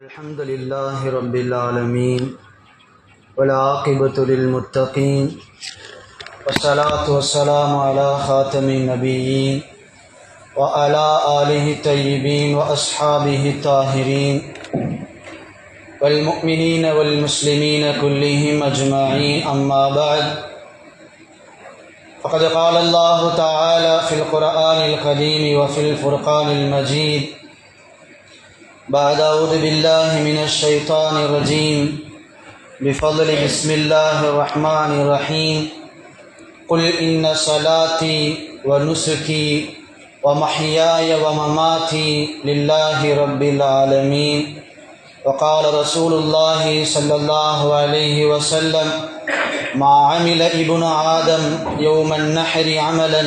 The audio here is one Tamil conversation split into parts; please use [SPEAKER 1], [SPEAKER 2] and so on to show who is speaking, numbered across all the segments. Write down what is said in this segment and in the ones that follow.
[SPEAKER 1] الحمد للہ رب العالمین ولاقبۃ للمتقین وصلاۃ وسلام علی خاتم نبیین وعلی علیہ طیبین و اصحابہ طاہرین والمؤمنین والمسلمین كلهم اجمعین اما بعد فقد قال اللہ تعالی فی القرآن القدیم وفی الفرقان المجید بعد أعوذ بالله من الشيطان الرجيم. بفضل بسم الله الرحمن الرحيم. قل إن صلاتي ونسكي ومحياي ومماتي لله رب العالمين. وقال رسول الله صلى الله عليه وسلم ما عمل ابن آدم يوم النحر عملا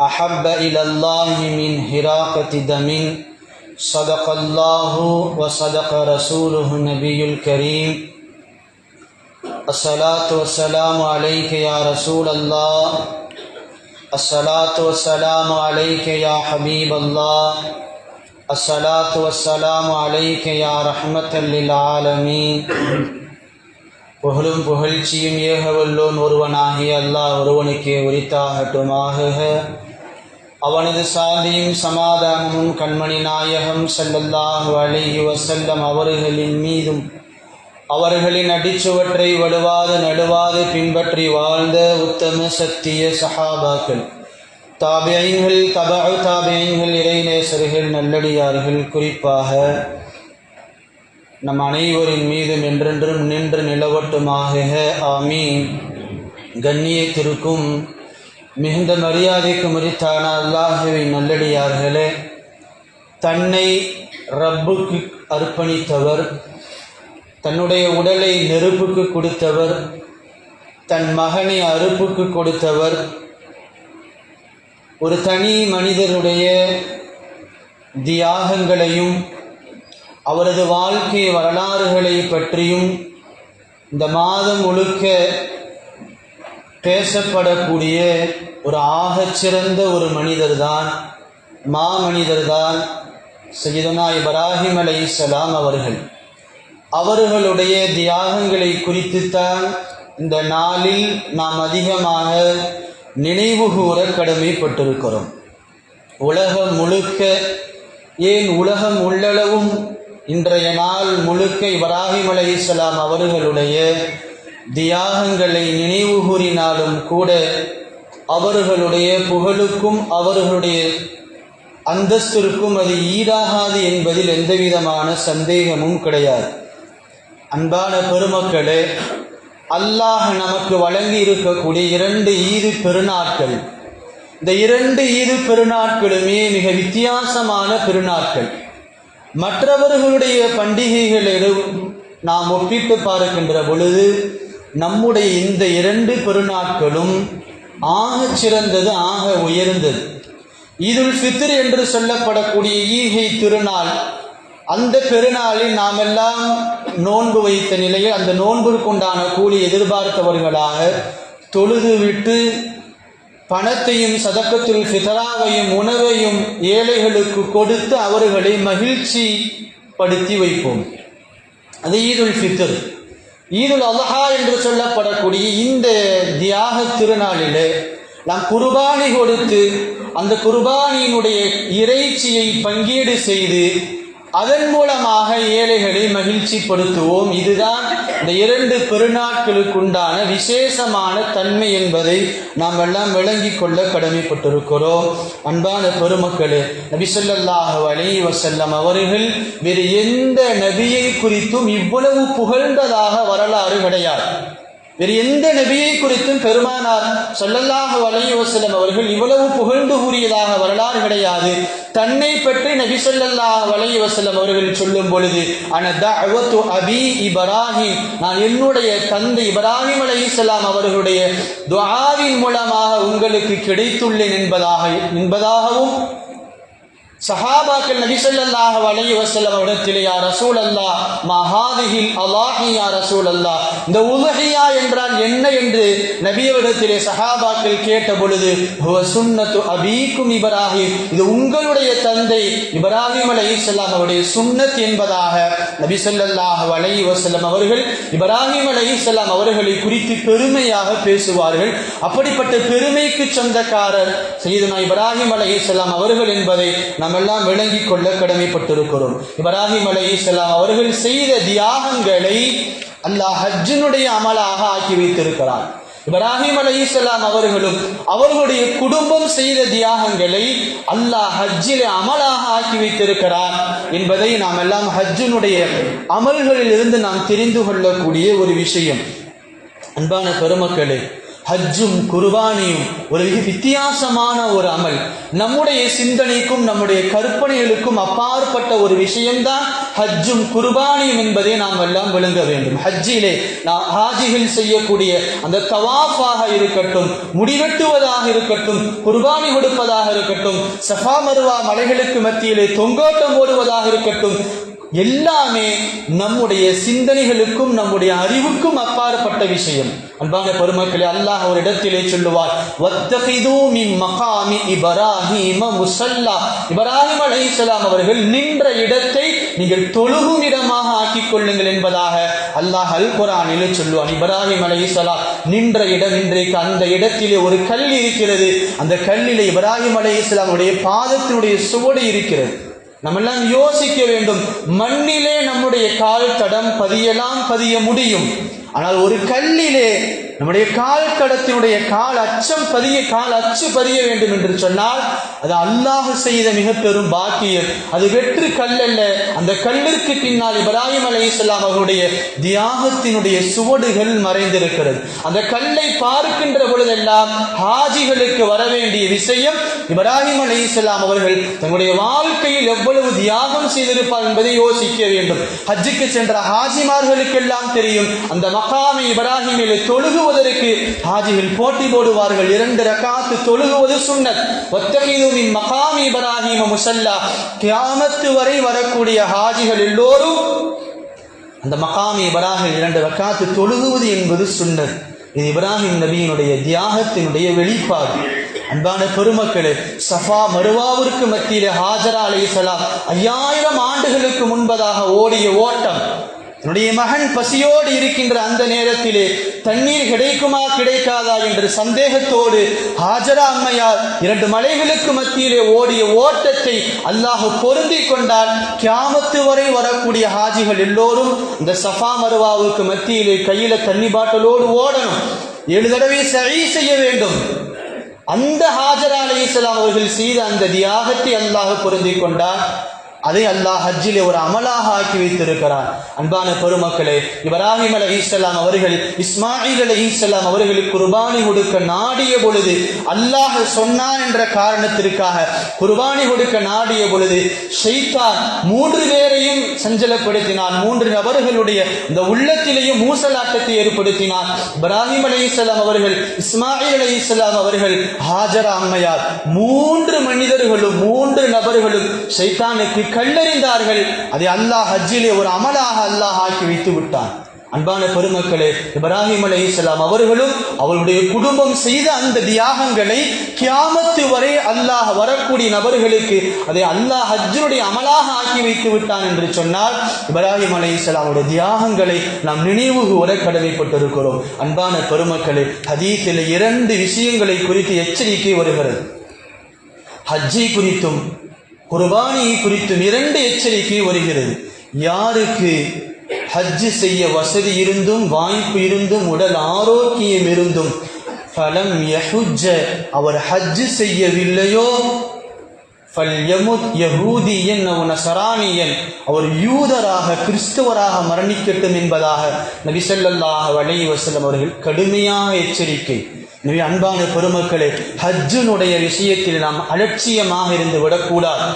[SPEAKER 1] أحب إلى الله من هراقة دم صدق الله وصدق رسوله النبي الكريم الصلاة والسلام عليك يا رسول الله الصلاة والسلام عليك يا حبيب الله الصلاة والسلام عليك يا رحمة للعالمين புகழும் புகழ்ச்சியும் ஏக வல்லோன் ஒருவனாகிய அல்லாஹ் ஒருவனுக்கே உரித்தாகட்டுமாக அவனது சாந்தியும் சமாதானமும் கண்மணி நாயகம் செல்லல்லாஹு அழகி வசல்லம் அவர்களின் மீதும் அவர்களின் அடிச்சுவற்றை வலுவாது நடுவாது பின்பற்றி வாழ்ந்த உத்தம சத்திய சஹாபாக்கள். தாபியங்கள் தபு தாபியங்கள் இறைநேசர்கள் நல்லடியார்கள் குறிப்பாக நம் அனைவரின் மீதும் என்றென்றும் நின்று நிலவட்டுமாக ஆமீன். கண்ணியத்திற்கும் மிகுந்த மரியாதைக்கு முறித்தான அல்லாஹுவின் நல்லடியார்களே தன்னை ரப்புக்கு அர்ப்பணித்தவர் தன்னுடைய உடலை நெருப்புக்கு கொடுத்தவர் தன் மகனை அறுப்புக்கு கொடுத்தவர் ஒரு தனி மனிதனுடைய தியாகங்களையும் அவரது வாழ்க்கை வரலாறுகளை பற்றியும் இந்த மாதம் முழுக்க பேசப்படக்கூடிய ஒரு ஆகச்சிறந்த ஒரு மனிதர் தான் மாமனிதர் தான் சையதுனா இப்ராஹிம் அலை சலாம் அவர்கள். அவர்களுடைய தியாகங்களை குறித்துத்தான் இந்த நாளில் நாம் அதிகமாக நினைவு கூற கடமைப்பட்டிருக்கிறோம். உலகம் முழுக்க ஏன் உலகம் உள்ளளவும் இன்றைய நாள் முழுக்க இப்ராஹிம் அலை இஸ்லாம் அவர்களுடைய தியாகங்களை நினைவு கூறினாலும் கூட அவர்களுடைய புகழுக்கும் அவர்களுடைய அந்தஸ்திற்கும் அது ஈடாகாது என்பதில் எந்தவிதமான சந்தேகமும் கிடையாது. அன்பான பெருமக்களே அல்லாஹ் நமக்கு வழங்கி இருக்கக்கூடிய இரண்டு ஈது பெருநாட்கள். இந்த இரண்டு ஈது பெருநாட்களுமே மிக வித்தியாசமான பெருநாட்கள். மற்றவர்களுடைய பண்டிகைகளிடம் நாம் ஒப்பிட்டு பார்க்கின்ற பொழுது நம்முடைய இந்த இரண்டு பெருநாட்களும் ஆக சிறந்தது ஆக உயர்ந்தது. இதுல் ஃபித்ர் என்று சொல்லப்படக்கூடிய ஈகை திருநாள் அந்த பெருநாளில் நாம் எல்லாம் நோன்பு வைத்த நிலையில் அந்த நோன்புக்குண்டான கூலி எதிர்பார்த்தவர்களாக தொழுது விட்டு பணத்தையும் சதக்கத்தில் ஃபிதராவையும் உணவையும் ஏழைகளுக்கு கொடுத்து அவர்களை மகிழ்ச்சி படுத்தி வைப்போம். அது ஈதுல் ஃபித்ர். ஈதுல் அல்ஹா என்று சொல்லப்படக்கூடிய இந்த தியாக திருநாளிலே நாம் குர்பானி கொடுத்து அந்த குர்பானியினுடைய இறைச்சியை பங்கீடு செய்து அதன் மூலமாக ஏழைகளை மகிழ்ச்சிப்படுத்துவோம். இதுதான் இந்த இரண்டு பெருநாட்களுக்குண்டான விசேஷமான தன்மை என்பதை நாம் எல்லாம் விளங்கி கொள்ள கடமைப்பட்டிருக்கிறோம். அன்பான பெருமக்களே நபிசல்லாஹ் அலி வசல்லம் அவர்கள் வேறு எந்த நபியை குறித்தும் இவ்வளவு புகழ்ந்ததாக வரலாறு கிடையாது. வேறு எந்த நபியை குறித்தும் பெருமானார் சொல்லல்லாஹு வலையோசலம் அவர்கள் இவ்வளவு புகழ்ந்து கூறியதாக வரலாறு கிடையாது. தன்னை பற்றி நபி சொல்லல்லா வலையோசலம் அவர்கள் சொல்லும் பொழுது அன அபி இப்ராஹிம். நான் என்னுடைய தந்தை இப்ராஹிம் அலைஹிஸ்ஸலாம் அவர்களுடைய துவாவின் மூலமாக உங்களுக்கு கிடைத்துள்ளேன் என்பதாக என்பதாகவும் சஹாபாக்கள் நபிசல்லாஹ் ஸல்லல்லாஹு வசல்லம் இடத்திலே யா ரசூலல்லாஹ் மஹாதிஹில் அல்லாஹி யா ரசூலல்லாஹ்? இந்த உலஹியா என்றால் என்ன என்று நபியவிடத்திலே சஹாபாக்கள் கேட்ட பொழுது ஹுவ சுன்னத்து அபீக்கும் இப்ராஹிம். இது உங்களுடைய தந்தை இப்ராஹிம் அலைஹிஸ்ஸலாம் அவருடைய சுன்னத் என்பதாக நபி ஸல்லல்லாஹு அலைஹி வஸல்லம் அவர்கள் இப்ராஹிம் அலைஹிஸ்ஸலாம் அவர்களை குறித்து பெருமையாக பேசுவார்கள். அப்படிப்பட்ட பெருமைக்கு சொந்தக்காரர் செய்தனா இப்ராஹிம் அலைஹிஸ்ஸலாம் அவர்கள் என்பதை நாம் எல்லாம் விளங்கிக் கொள்ள கடமைப்பட்டிருக்கிறோம். இப்ராஹிம் அலைஹிஸ்ஸலாம் அவர்கள் செய்த தியாகங்களை அல்லாஹ் ஹஜ்ஜினுடைய அமலாக ஆக்கி வைத்திருக்கிறார். இப்ராஹிம் அலைஹிஸ்ஸலாம் அவர்களும் அவர்களுடைய குடும்பம் செய்த தியாகங்களை அல்லாஹ் ஹஜ்ஜிலே அமலாக ஆக்கி வைத்திருக்கிறார் என்பதை நாம் எல்லாம் ஹஜ்ஜினுடைய அமல்களில் இருந்து நாம் தெரிந்து கொள்ளக்கூடிய ஒரு விஷயம். அன்பான பெருமக்களே ஹஜ்ஜும் குர்பானியும் ஒரு மிக வித்தியாசமான ஒரு அமல். நம்முடைய சிந்தனைக்கும் நம்முடைய கற்பனைகளுக்கும் அப்பாற்பட்ட ஒரு விஷயம்தான் ஹஜ்ஜும் குர்பானியும் என்பதை நாம் எல்லாம் விளங்க வேண்டும். ஹஜ்ஜிலே நாம் ஹாஜிகள் செய்யக்கூடிய அந்த தவாஃபாக இருக்கட்டும் முடிவெட்டுவதாக இருக்கட்டும் குர்பானி கொடுப்பதாக இருக்கட்டும் சஃபா மருவா மலைகளுக்கு மத்தியிலே தொங்கோட்டம் ஓடுவதாக இருக்கட்டும் எல்லாமே நம்முடைய சிந்தனைகளுக்கும் நம்முடைய அறிவுக்கும் அப்பாற்பட்ட விஷயம். அன்பான பெருமக்களே அல்லாஹ் ஒரு இடத்திலே சொல்லுவார் வத்தகிது மின் மகாமி இப்ராஹீம முசல்லா. இப்ராஹிம் அலைஹிஸ்ஸலாம் அவர்கள் நின்ற இடத்தை நீங்கள் தொழுகும் இடமாக ஆக்கிக் கொள்ளுங்கள் என்பதாக அல்லாஹ் அல் குரானிலே சொல்லுவான். இப்ராஹிம் அலைஹிஸ்ஸலாம் நின்ற இடம் இன்றைக்கு அந்த இடத்திலே ஒரு கல் இருக்கிறது. அந்த கல்லிலே இப்ராஹிம் அலைஹிஸ்ஸலாமுடைய பாதத்தினுடைய சுவடு இருக்கிறது. நம்ம எல்லாம் யோசிக்க வேண்டும். மண்ணிலே நம்முடைய கால் தடம் பதியலாம் பதிய முடியும். ஆனால் ஒரு கல்லிலே நம்முடைய கால் தடத்தினுடைய கால் அச்சம் பதிய கால் அச்சு பதிய வேண்டும் என்று சொன்னால் அது அல்லாஹ் செய்த மிக பெரும் பாக்கியம். அது வெற்று கல் அல்ல அந்த கல்லிற்கு பின்னால் இப்ராஹிம் அலைஹிஸ்ஸலாம் அவர்களுடைய தியாகத்தினுடைய சுவடுகள் மறைந்திருக்கிறது. அந்த கல்லை பார்க்கின்ற பொழுதெல்லாம் ஹாஜிகளுக்கு வர வேண்டிய விஷயம் இப்ராஹிம் அலைஹிஸ்ஸலாம் அவர்கள் தங்களுடைய வாழ்க்கையில் எவ்வளவு தியாகம் செய்திருப்பார் என்பதை யோசிக்க வேண்டும். ஹஜ்ஜுக்கு சென்ற ஹாஜிமார்களுக்கெல்லாம் தெரியும். அந்த மகாமை இப்ராஹிமில் தொழுகு தொழுகுவதற்கு ஹாஜிகள் போட்டி போடுவார்கள். இரண்டு ரகாத்து தொழுகுவது சுண்ணத். ஒத்தகையுமின் மகாமி இப்ராஹிம முசல்லா. கியாமத்து வரை வரக்கூடிய ஹாஜிகள் எல்லோரும் அந்த மகாமி இப்ராஹிம் இரண்டு ரக்காத்து தொழுகுவது என்பது சுண்ணத். இது இப்ராஹிம் நபியினுடைய தியாகத்தினுடைய வெளிப்பாடு. அன்பான பெருமக்களே சஃபா மருவாவிற்கு மத்தியிலே ஹாஜரா அலைஹிஸ்ஸலாம் ஐயாயிரம் ஆண்டுகளுக்கு முன்பதாக ஓடிய ஓட்டம். என்னுடைய மகன் பசியோடு இருக்கின்ற அந்த நேரத்திலே தண்ணீர் கிடைக்குமா கிடைக்காதா என்ற சந்தேகத்தோடு ஹாஜரா அம்மையார் இரண்டு மலைகளுக்கு மத்தியிலே ஓடிய ஓட்டத்தை அல்லாஹ் பொருந்தி கொண்டால் கியாமத்து வரை வரக்கூடிய ஹாஜிகள் எல்லோரும் இந்த சஃபா மருவாவுக்கு மத்தியிலே கையில தண்ணி பாட்டலோடு ஓடணும். ஏழு தடவை சரி செய்ய வேண்டும். அந்த ஹாஜரா அலைஹிஸ்ஸலாம் அவர்கள் செய்த அந்த தியாகத்தை அல்லாஹ் பொருந்தி கொண்டார். அதை அல்லாஹ் ஹஜ்ஜிலே ஒரு அமலாக ஆக்கி வைத்திருக்கிறார் அன்பான பெருமக்களே இப்ராஹிம் அலைஹிஸ்ஸலாம் அவர்கள் இஸ்மாயில் அலைஹிஸ்ஸலாம் அவர்களுக்கு குர்பானி கொடுக்க நாடிய பொழுது அல்லாஹ் சொன்னான் என்ற காரணத்திற்காக குர்பானி கொடுக்க நாடிய பொழுது ஷெய்தான் மூன்று பேரையும் சஞ்சலப்படுத்தினான். மூன்று நபர்களுடைய இந்த உள்ளத்திலேயும் மூசலாட்டத்தை ஏற்படுத்தினான். இப்ராஹிம் அலைஹிஸ்ஸலாம் அவர்கள் இஸ்மாயில் அலைஹிஸ்ஸலாம் அவர்கள் ஹாஜரா அம்மையார். மூன்று மனிதர்களும் மூன்று நபர்களும் ஷைத்தானுக்கு கண்டறிந்தார்கள். அதை அல்லாஹ் ஹஜ்ஜிலே ஒரு அமலாக அல்லாஹ் ஆக்கி வைத்து விட்டான். அன்பான பெருமக்களே இப்ராஹிம் அலைஹிஸ்ஸலாம் அவர்களும் அவருடைய குடும்பம் செய்த அந்த தியாகங்களை கியாமத்து வரை அல்லாஹ் வரக்கூடிய நபர்களுக்கு அதை அல்லாஹ் ஹஜ்ஜினுடைய அமலாக ஆக்கி வைத்து விட்டான் என்று சொன்னால் இப்ராஹிம் அலைஹிஸ்ஸலாமுடைய தியாகங்களை நாம் நினைவு கூற கடமைப்பட்டிருக்கிறோம். அன்பான பெருமக்களே ஹதீஸில் இரண்டு விஷயங்களை குறித்து எச்சரிக்கை வருகிறது. ஹஜ்ஜை குறித்தும் குர்பானியை குறித்தும் இரண்டு எச்சரிக்கை வருகிறது. யாருக்கு ஹஜ்ஜு செய்ய வசதி இருந்தும் வாய்ப்பு இருந்தும் உடல் ஆரோக்கியம் இருந்தும் ஃபலம் யஹுஜ்ஜ அவர் ஹஜ்ஜு செய்யவில்லையோ? ஃபல்யமுத் யஹூதியன் அவன சரானியன் அவர் யூதராக கிறிஸ்தவராக மரணிக்கட்டும் என்பதாக நபிசல்லாஹ் ஸல்லல்லாஹு அலைஹி அவர்கள் கடுமையான எச்சரிக்கை. எனவே அன்பான பெருமக்களே ஹஜ்ஜினுடைய விஷயத்தில் நாம் அலட்சியமாக இருந்து விடக்கூடாது.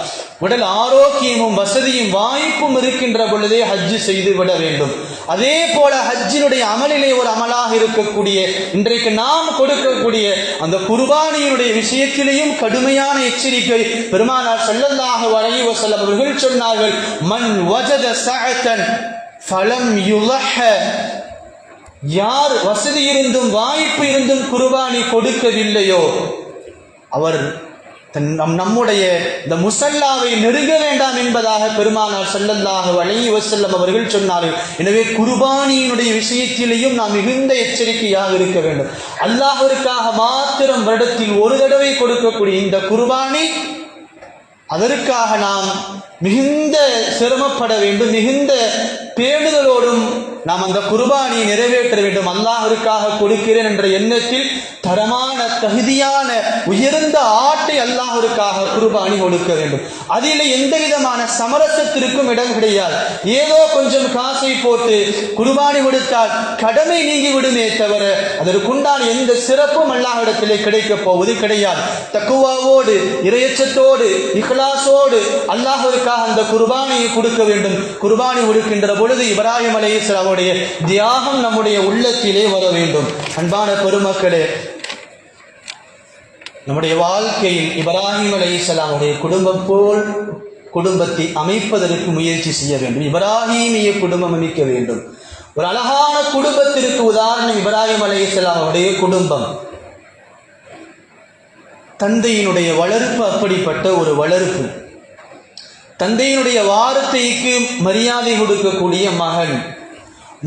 [SPEAKER 1] உடல் ஆரோக்கியமும் வசதியும் வாய்ப்பும் இருக்கின்ற பொழுதே ஹஜ்ஜு செய்து விட வேண்டும். அதே போல ஹஜ்ஜினுடைய அமலிலே ஒரு அமலாக இருக்கக்கூடிய இன்றைக்கு நாம் கொடுக்கக்கூடிய அந்த குர்பானியினுடைய விஷயத்திலேயும் கடுமையான எச்சரிக்கை பெருமானார் செல்லந்தாக வரைய வஸல்லம் அவர்கள் சொன்னார்கள் மன் வஜத சகத்தன் ஃபலம் யுலஹ யார் வசதி இருந்தும் வாய்ப்பு இருந்தும் குர்பானி கொடுக்கவில்லையோ அவர் நம் நம்முடைய இந்த முசல்லாவை நெருங்க வேண்டாம் என்பதாக பெருமானார் செல்லல்லாக வழங்கி வசல்லம் அவர்கள் சொன்னார்கள். எனவே குர்பானியினுடைய விஷயத்திலேயும் நாம் மிகுந்த எச்சரிக்கையாக இருக்க வேண்டும். அல்லாஹருக்காக மாத்திரம் வருடத்தில் ஒரு தடவை கொடுக்கக்கூடிய இந்த குர்பானி அதற்காக நாம் மிகுந்த சிரமப்பட வேண்டும் மிகுந்த பேணுதலோடும் நாம் அந்த குர்பானியை நிறைவேற்ற வேண்டும் அல்லாஹிற்காக கொடுக்கிறேன் என்ற எண்ணத்தில் தரமான தகுதியான உயர்ந்த ஆட்டை அல்லாஹிற்காக குர்பானி கொடுக்க வேண்டும். அதில் எந்த விதமான சமரசத்திற்கும் இடம் கிடையாது. ஏதோ கொஞ்சம் காசை போட்டு குர்பானி கொடுத்தால் கடமை நீங்கி விடுமே தவிர அதற்குண்டான எந்த சிறப்பும் அல்லாஹிடத்திலே கிடைக்கப் போவது கிடையாது. தக்குவாவோடு இரையச்சத்தோடு இஹ்லாசோடு அல்லாஹிற்காக அந்த குர்பானியை கொடுக்க வேண்டும். குர்பானி கொடுக்கின்ற பொழுது இப்ராஹிம் நம்முடைய தியாகம் நம்முடைய உள்ளத்திலே வர வேண்டும். அன்பான பெருமக்களே நம்முடைய வாழ்க்கையில் இப்ராஹிம் அலைஹிஸ்ஸலாமுடைய குடும்பம் போல் குடும்பத்தை அமைப்பதற்கு முயற்சி செய்ய வேண்டும். இப்ராஹிமிய குடும்பம் அமைக்க வேண்டும். ஒரு அழகான குடும்பத்திற்கு உதாரணம் இப்ராஹிம் அலைஹிஸ்ஸலாம் இஸ்லாமுடைய குடும்பம். தந்தையினுடைய வளர்ப்பு அப்படிப்பட்ட ஒரு வளர்ப்பு. தந்தையினுடைய வார்த்தைக்கு மரியாதை கொடுக்கக்கூடிய மகன்.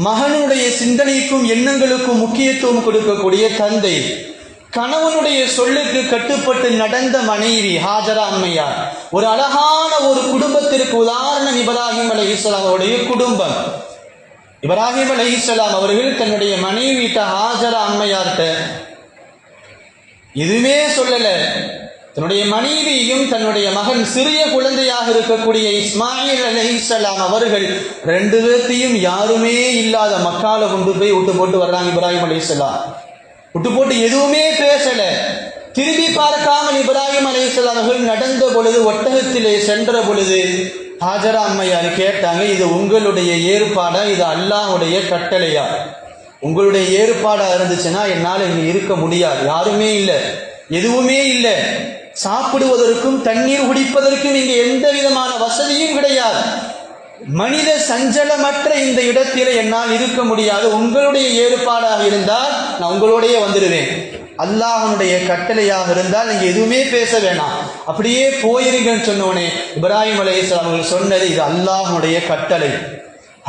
[SPEAKER 1] மகனுடைய சிந்தனைக்கும் எண்ணங்களுக்கும் முக்கியத்துவம் கொடுக்கக்கூடிய தந்தை கணவனுடைய சொல்லுக்கு கட்டுப்பட்டு நடந்த மனைவி ஹாஜரா அம்மையார் ஒரு அழகான ஒரு குடும்பத்திற்கு உதாரணம் இப்ராஹிம் அலை அவருடைய குடும்பம். இப்ராஹிம் அலை அவர்கள் தன்னுடைய மனைவிட்ட ஹாஜரா அம்மையார்கிட்ட எதுவுமே சொல்லலை. தன்னுடைய மனைவியும் தன்னுடைய மகன் சிறிய குழந்தையாக இருக்கக்கூடிய இஸ்மாயில் அலைஹிஸ்ஸலாம் அவர்கள் ரெண்டு பேர்த்தையும் யாருமே இல்லாத மக்கால கொண்டு போய் விட்டு போட்டு வர்றாங்க இப்ராஹிம் அலைஹிஸ்ஸலாம். விட்டு போட்டு எதுவுமே பேசல. திரும்பி பார்க்காமல் இப்ராஹிம் அலைஹிஸ்ஸலாம் அவர்கள் நடந்த பொழுது ஒட்டகத்திலே சென்ற பொழுது ஹாஜரா அம்மையார் கேட்டாங்க இது உங்களுடைய ஏற்பாடா? இது அல்லாஹுடைய கட்டளையா? உங்களுடைய ஏற்பாடா இருந்துச்சுன்னா என்னால் இங்கே இருக்க முடியாது. யாருமே இல்லை. எதுவுமே இல்லை. சாப்பிடுவதற்கும் தண்ணீர் குடிப்பதற்கும் இங்கு எந்த விதமான வசதியும் கிடையாது. மனித சஞ்சலமற்ற இந்த இடத்தில் என்னால் இருக்க முடியாது. உங்களுடைய ஏற்பாடாக இருந்தால் நான் உங்களோடையே வந்துடுவேன். அல்லாஹனுடைய கட்டளையாக இருந்தால் நீங்கள் எதுவுமே பேச வேணாம். அப்படியே போயிருங்கன்னு சொன்னோனே இப்ராஹிம் அலையாம் அவர்கள் சொன்னது இது அல்லாஹனுடைய கட்டளை.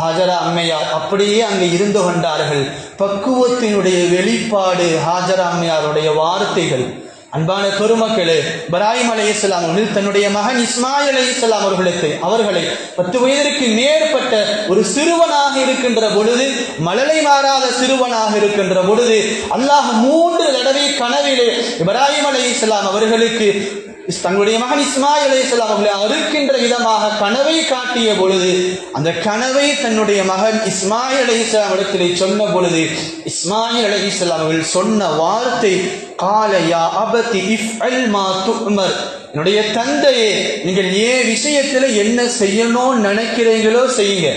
[SPEAKER 1] ஹாஜரா அம்மையார் அப்படியே அங்கே இருந்து கொண்டார்கள். பக்குவத்தினுடைய வெளிப்பாடு ஹாஜரா அம்மையாருடைய வார்த்தைகள். அன்பான பெருமக்களே இப்ராஹிம் அலைஹிஸ்ஸலாம் அவர்கள் தன்னுடைய மகன் இஸ்மாயில் அலைஹிஸ்ஸலாம் அவர்களுக்கு அவர்களை பத்து வயதிற்கு மேற்பட்ட ஒரு சிறுவனாக இருக்கின்ற பொழுது மழலை மாறாத சிறுவனாக இருக்கின்ற பொழுது அல்லாஹ் மூன்று தடவை கனவிலே இப்ராஹிம் அலைஹிஸ்ஸலாம் அவர்களுக்கு தங்களுடைய மகன் இஸ்மாயில் அலைஹிஸ்ஸலாம் அவர்களை அறுக்கின்ற விதமாக கனவை காட்டிய பொழுது அந்த கனவை தன்னுடைய மகன் இஸ்மாயில் அலைஹிஸ்ஸலாம் இடத்திலே சொன்ன பொழுது இஸ்மாயில் அலைஹிஸ்ஸலாம் அவர்கள் சொன்ன வார்த்தை காலையா அபதி இஃப் அல் மா துமர் என்னுடைய தந்தையே நீங்கள் ஏ விஷயத்தில் என்ன செய்யணும்னு நினைக்கிறீங்களோ செய்யுங்க.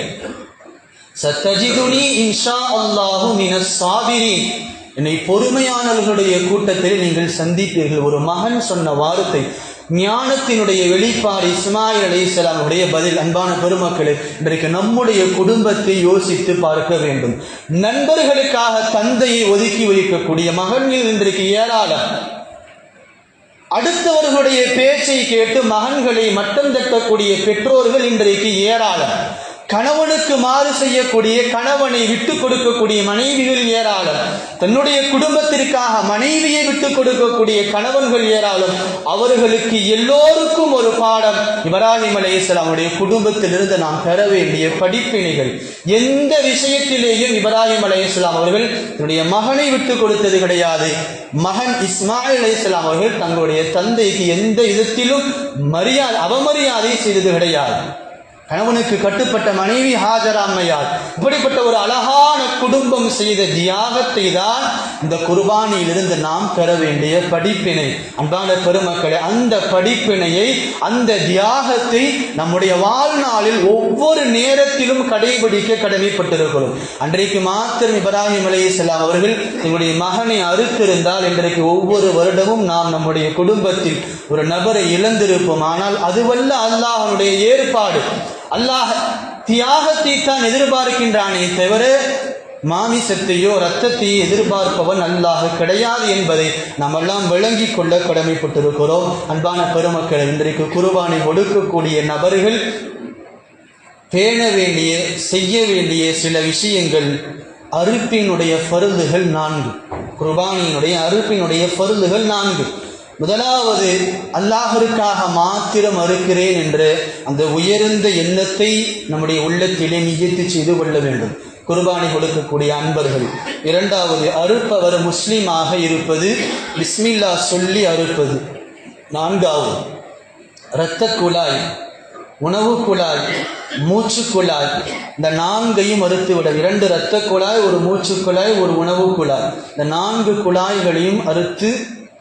[SPEAKER 1] சத்தஜிதுனி இன்ஷா அல்லாஹு மின சாபிரி என்னை பொறுமையானவர்களுடைய கூட்டத்தில் நீங்கள் சந்திப்பீர்கள். ஒரு மகன் சொன்ன வார்த்தை ஞானத்தினுடைய வெளிப்பாடு இஸ்மாயில் அலைஹிஸ்ஸலாமுடைய பதில் அன்பான பெருமக்களே இன்றைக்கு நம்முடைய குடும்பத்தை யோசித்து பார்க்க வேண்டும். நண்பர்களுக்காக தந்தையை ஒதுக்கி வைக்கக்கூடிய மகன்கள் இன்றைக்கு ஏராளம். அடுத்தவர்களுடைய பேச்சை கேட்டு மகன்களை மட்டம் தட்டக்கூடிய பெற்றோர்கள் இன்றைக்கு ஏராளம். கணவனுக்கு மாறு செய்யக்கூடிய கணவனை விட்டு கொடுக்கக்கூடிய மனைவிகள் ஏராளம். தன்னுடைய குடும்பத்திற்காக மனைவியை விட்டு கொடுக்கக்கூடிய கணவன்கள் ஏராளம். அவர்களுக்கு எல்லோருக்கும் ஒரு பாடம். இப்ராஹிம் அலைஹிஸ்ஸலாமுடைய குடும்பத்திலிருந்து நாம் பெற வேண்டிய படிப்பினைகள். எந்த விஷயத்திலேயும் இப்ராஹிம் அலைஹிஸ்ஸலாம் அவர்கள் தன்னுடைய மகனை விட்டு கொடுத்தது கிடையாது. மகன் இஸ்மாயில் அலைஹிஸ்ஸலாம் அவர்கள் தங்களுடைய தந்தைக்கு எந்த விதத்திலும் மரியாதை அவமரியாதை செய்தது கிடையாது. கணவனுக்கு கட்டுப்பட்ட மனைவி ஹாஜராமையார் இப்படிப்பட்ட ஒரு அழகான குடும்பம் செய்த தியாகத்தை தான் இந்த குர்பானியிலிருந்து நாம் பெற வேண்டிய படிப்பினை. அன்பான பெருமக்களே அந்த படிப்பினையை அந்த தியாகத்தை நம்முடைய வாழ்நாளில் ஒவ்வொரு நேரத்திலும் கடைபிடிக்க கடமைப்பட்டிருக்கிறோம். அன்றைக்கு மாத்திரம் இப்ராஹிம் அலைஹிஸ்ஸலாம் அவர்கள் எங்களுடைய மகனை அறுத்திருந்தால் இன்றைக்கு ஒவ்வொரு வருடமும் நாம் நம்முடைய குடும்பத்தில் ஒரு நபரை இழந்திருப்போம். ஆனால் அதுவல்ல அல்லாஹனுடைய ஏற்பாடு. அல்லாஹ் தியாகத்தை தான் எதிர்பார்க்கின்றானே தவிர மாமிசத்தையோ ரத்தத்தையோ எதிர்பார்ப்பவன் அல்லாஹ் கிடையாது என்பதை நாம் எல்லாம் விளங்கிக் கொள்ள கடமைப்பட்டிருக்கிறோம். அன்பான பெருமக்கள் இன்றைக்கு குருபானை ஒடுக்கக்கூடிய நபர்கள் பேண வேண்டிய செய்ய வேண்டிய சில விஷயங்கள் அறுப்பினுடைய பருந்துகள் நான்கு. குர்பானியினுடைய அறுப்பினுடைய பருந்துகள் நான்கு. முதலாவது அல்லாஹருக்காக மாத்திரம் அறுக்கிறேன் என்ற அந்த உயர்ந்த எண்ணத்தை நம்முடைய உள்ளத்திலே நியத்து செய்து கொள்ள வேண்டும். குர்பானி கொடுக்கக்கூடிய அன்பர்கள். இரண்டாவது அறுப்பவர் முஸ்லீமாக இருப்பது பிஸ்மில்லா சொல்லி அறுப்பது. நான்காவது இரத்த குழாய் உணவு குழாய் மூச்சு குழாய் இந்த நான்கையும் அறுத்து விட இரண்டு இரத்த குழாய் ஒரு மூச்சு குழாய் ஒரு உணவு குழாய். இந்த நான்கு குழாய்களையும் அறுத்து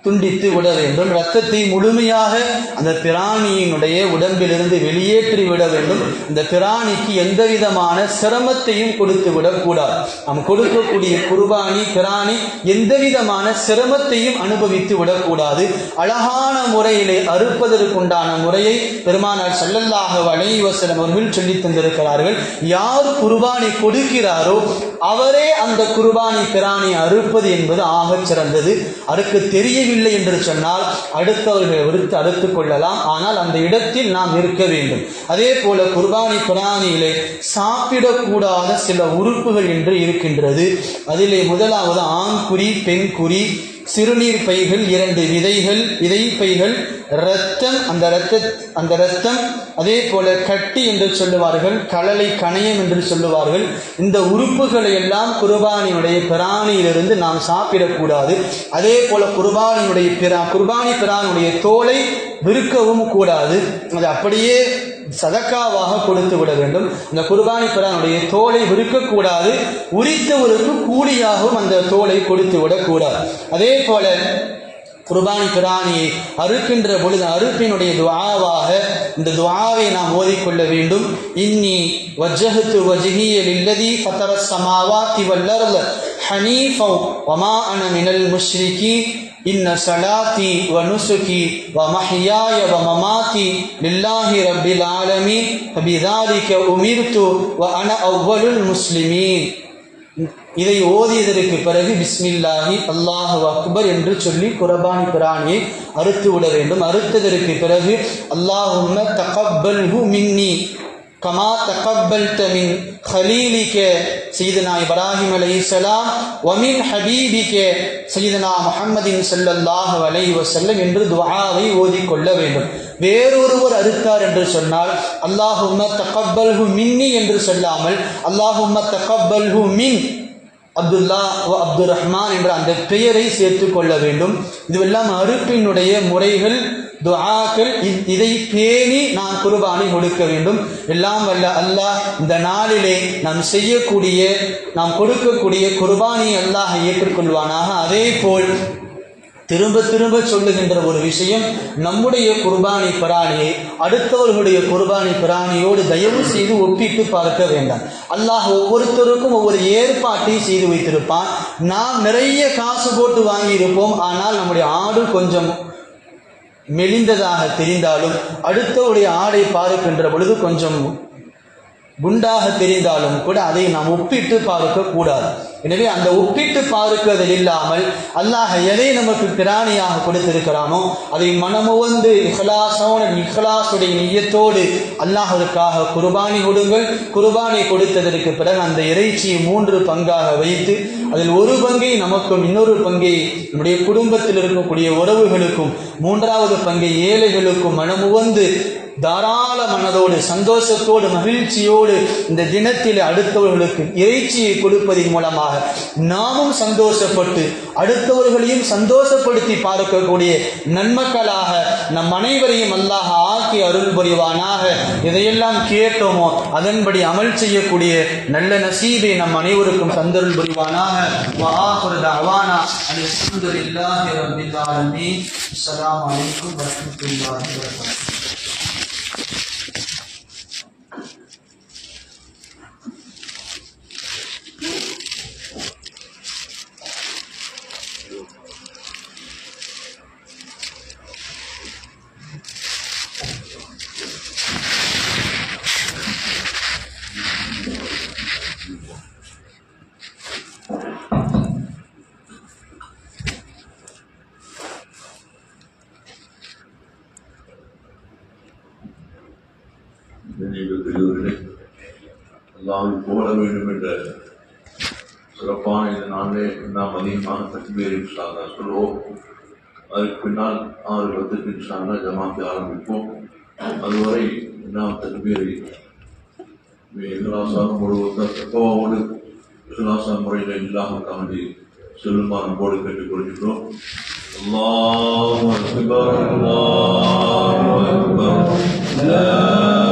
[SPEAKER 1] துண்டித்து விட வேண்டும். இரத்தத்தை முழுமையாக அந்த பிராணியினுடைய உடம்பிலிருந்து வெளியேற்றி விட வேண்டும். இந்த பிராணிக்கு எந்த விதமான சிரமத்தையும் கொடுத்து விடக்கூடாது. நாம் கொடுக்கக்கூடிய குர்பானி பிராணி எந்த விதமான சிரமத்தையும் அனுபவித்து விடக்கூடாது. அழகான முறையிலே அறுப்பதற்குண்டான முறையை பெருமானார் செல்லல்லாக வளைவசனம் அவர்கள் சொல்லித் தந்திருக்கிறார்கள். யார் குர்பானி கொடுக்கிறாரோ அவரே அந்த குர்பானி பிராணி அறுப்பது என்பது ஆகச் சிறந்தது அறுக்க தெரியவில்லை இல்லை என்று சொன்னால் அடுத்தவர்களை விடுத்து அறுத்துக் கொள்ளலாம். ஆனால் அந்த இடத்தில் நாம் இருக்க வேண்டும். அதே போல குர்பானி பிராணியிலே சாப்பிடக்கூடாத சில உறுப்புகள் என்று இருக்கின்றது. அதிலே முதலாவது ஆண்குறி பெண்குறி சிறுநீர் பைகள் இரண்டு விதைகள் விதை பைகள் இரத்தம் அந்த இரத்த அந்த இரத்தம் அதே போல கட்டி என்று சொல்லுவார்கள் கலலை கணையம் என்று சொல்லுவார்கள். இந்த உறுப்புகளை எல்லாம் குர்பானியுடைய பிராணியிலிருந்து நாம் சாப்பிடக்கூடாது. அதே போல குர்பானியுடைய பிரா குர்பானி பிரானுடைய தோலை விற்கவும் கூடாது. அது அப்படியே சதக்காவாக கொடுத்து விட வேண்டும். இந்த குர்பானி பிரானுடைய தோலை விற்கக்கூடாது உரித்தவருக்கு கூலியாகவும் அந்த தோலை கொடுத்து விடக்கூடாது. அதே போல குர்பானி பிராணியை அறுக்கின்ற பொழுது அறுப்பினுடைய துவாவாக இந்த துவாவை நாம் ஓதிக்கொள்ள வேண்டும். இன்னி வஜ்ஜஹத்து வஜ்ஹியல் இல்லதி ஃபதர சமாவா திவல்லர் ஹனீஃபௌ வமா அன மினல் முஷ்ரிகி இன்ன சலாத்தி வ நுசுகி வ மஹ்யாய வ மமாத்தி லில்லாஹி ரப்பில் ஆலமீன் ஃபபிதாலிக உமிர்து வ அன அவ்வலுல் முஸ்லிமீன் இதை ஓதியதற்கு பிறகு பிஸ்மில்லாஹி அல்லாஹு அக்பர் என்று சொல்லி குரபானி பிராணியை அறுத்து விட வேண்டும். அறுத்ததற்கு பிறகு அல்லாஹும்ம தகப்பல்ஹு மின்னி கமா தகப்பல்த மின் ஹலீலிக்க சீதனா இப்ராஹிம் அலை இஸ்லாம் ஒமின் ஹபீபிக்க சீதனா முஹம்மதின் செல்லல்லாஹ் அலை செல்லம் என்று துவாவை ஓதிக்கொள்ள வேண்டும். வேறொருவர் அறுத்தார் என்று சொன்னால் அல்லாஹும்ம தகப்பல்ஹு மின்னி என்று சொல்லாமல் அல்லாஹும்ம தகப்பல்ஹு மின் அப்துல்லா ஓ அப்துல் ரஹ்மான் என்ற அந்த பெயரை சேர்த்து கொள்ள வேண்டும். இதுவெல்லாம் அறுப்பினுடைய முறைகள் துஆக்கள் இதை பேணி நாம் குர்பானை கொடுக்க வேண்டும். எல்லாம் வல்ல அல்லாஹ் இந்த நாளிலே நாம் செய்யக்கூடிய நாம் கொடுக்கக்கூடிய குர்பானை அல்லாஹ் ஏற்றுக்கொள்வானாக. அதே போல் திரும்ப திரும்ப சொல்லுகின்ற ஒரு விஷயம் நம்முடைய குர்பானி பிராணியை அடுத்தவர்களுடைய குர்பானி பிராணியோடு தயவு செய்து ஒப்பிட்டு பார்க்க வேண்டாம். அல்லாஹ் ஒவ்வொருத்தருக்கும் ஒவ்வொரு ஏற்பாட்டையும் செய்து வைத்திருப்பான். நாம் நிறைய காசு போட்டு வாங்கியிருப்போம். ஆனால் நம்முடைய ஆடு கொஞ்சம் மெலிந்ததாக தெரிந்தாலும் அடுத்தவுடைய ஆடை பார்க்கின்ற பொழுது கொஞ்சம் குண்டாக தெரிந்தாலும் கூட அதை நாம் ஒப்பிட்டு பார்க்க கூடாது. எனவே அந்த ஒப்பிட்டு பார்க்குதல் இல்லாமல் அல்லாஹ் எதை நமக்கு பிராணியாக கொடுத்திருக்கிறானோ அதை மனமுவந்து இஹலாசோன இஹலாசுடைய நியத்தோடு அல்லாஹருக்காக குர்பானி கொடுங்கள். குர்பானி கொடுத்ததற்கு பிறகு அந்த இறைச்சியை மூன்று பங்காக வைத்து அதில் ஒரு பங்கை நமக்கும் இன்னொரு பங்கை நம்முடைய குடும்பத்தில் இருக்கக்கூடிய உறவுகளுக்கும் மூன்றாவது பங்கை ஏழைகளுக்கும் மனமுவந்து தாராள மனதோடு சந்தோஷத்தோடு மகிழ்ச்சியோடு இந்த தினத்தில் அடுத்தவர்களுக்கு இறைச்சியை கொடுப்பதன் மூலமாக நாமும் சந்தோஷப்பட்டு அடுத்தவர்களையும் சந்தோஷப்படுத்தி பார்க்கக்கூடிய நன்மக்களாக நம் அனைவரையும் அல்லாஹ் ஆக்கி அருள் புரிவானாக. இதையெல்லாம் கேட்டோமோ அதன்படி அமல் செய்யக்கூடிய நல்ல நசீபை நம் அனைவருக்கும் தந்தருள் புரிவானாக. அலமதுல்லாஹி ரபில் ஆலமீன். அஸ்ஸலாமு அலைக்கும்
[SPEAKER 2] வரஹ்மத்துல்லாஹி வபரகாத்துஹு. அல்லாவை வேண்டும் என்ற சிறப்பான இந்த நாளே நாம் அதிகமான தக்பீர் இன்ஷால்லா சொல்வோம் அதற்கு பின்னால் ஆறு பத்துக்கு இன்ஷால்லா ஜமாத்தை ஆரம்பிப்போம். அதுவரை நாம் தக்பீரை இகலாசா முழுவதும் தக்கவாவோடு இகலாசா முறையில் இல்லாமல் காண்டி செல்லுமாறு அன்போடு கேட்டுக் கொள்கின்றோம். அல்லாஹ் அக்பர் அல்லாஹ் அக்பர் லா